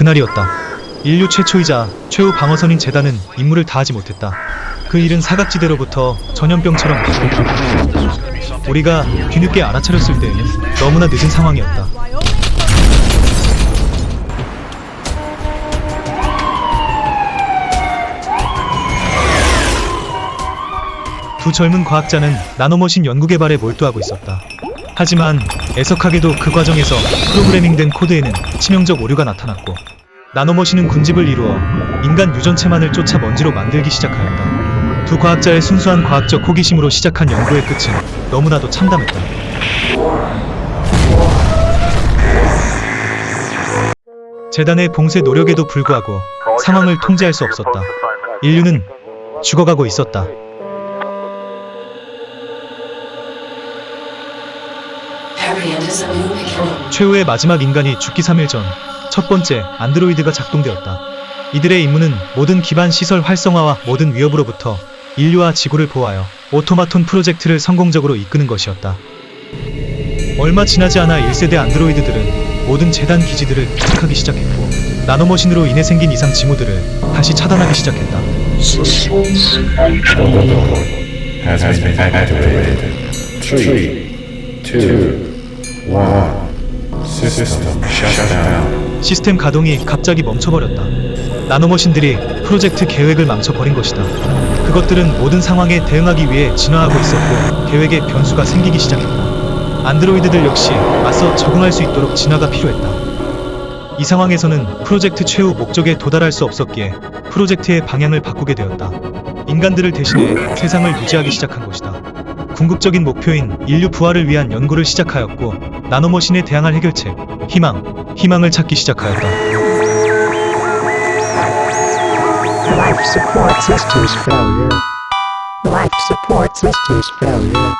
그날이었다. 인류 최초이자 최후 방어선인 재단은 임무를 다하지 못했다. 그 일은 사각지대로부터 전염병처럼. 우리가 뒤늦게 알아차렸을 때에는 너무나 늦은 상황이었다. 두 젊은 과학자는 나노머신 연구 개발에 몰두하고 있었다. 하지만 애석하게도 그 과정에서 프로그래밍된 코드에는 치명적 오류가 나타났고 나노머신은 군집을 이루어 인간 유전체만을 쫓아 먼지로 만들기 시작하였다. 두 과학자의 순수한 과학적 호기심으로 시작한 연구의 끝은 너무나도 참담했다. 재단의 봉쇄 노력에도 불구하고 상황을 통제할 수 없었다. 인류는 죽어가고 있었다. 최후의 마지막 인간이 죽기 3일 전 첫 번째 안드로이드가 작동되었다. 이들의 임무는 모든 기반 시설 활성화와 모든 위협으로부터 인류와 지구를 보호하여 오토마톤 프로젝트를 성공적으로 이끄는 것이었다. 얼마 지나지 않아 1세대 안드로이드들은 모든 재단 기지들을 부착하기 시작했고 나노머신으로 인해 생긴 이상 징후들을 다시 차단하기 시작했다. has, has 시스템 가동이 갑자기 멈춰버렸다. 나노머신들이 프로젝트 계획을 망쳐버린 것이다. 그것들은 모든 상황에 대응하기 위해 진화하고 있었고 계획에 변수가 생기기 시작했다. 안드로이드들 역시 맞서 적응할 수 있도록 진화가 필요했다. 이 상황에서는 프로젝트 최후 목적에 도달할 수 없었기에 프로젝트의 방향을 바꾸게 되었다. 인간들을 대신해 세상을 유지하기 시작한 것이다. 궁극적인 목표인 인류 부활을 위한 연구를 시작하였고 나노머신에 대항할 해결책, 희망, 희망을 찾기 시작하였다. Life support systems failure. Life support systems failure.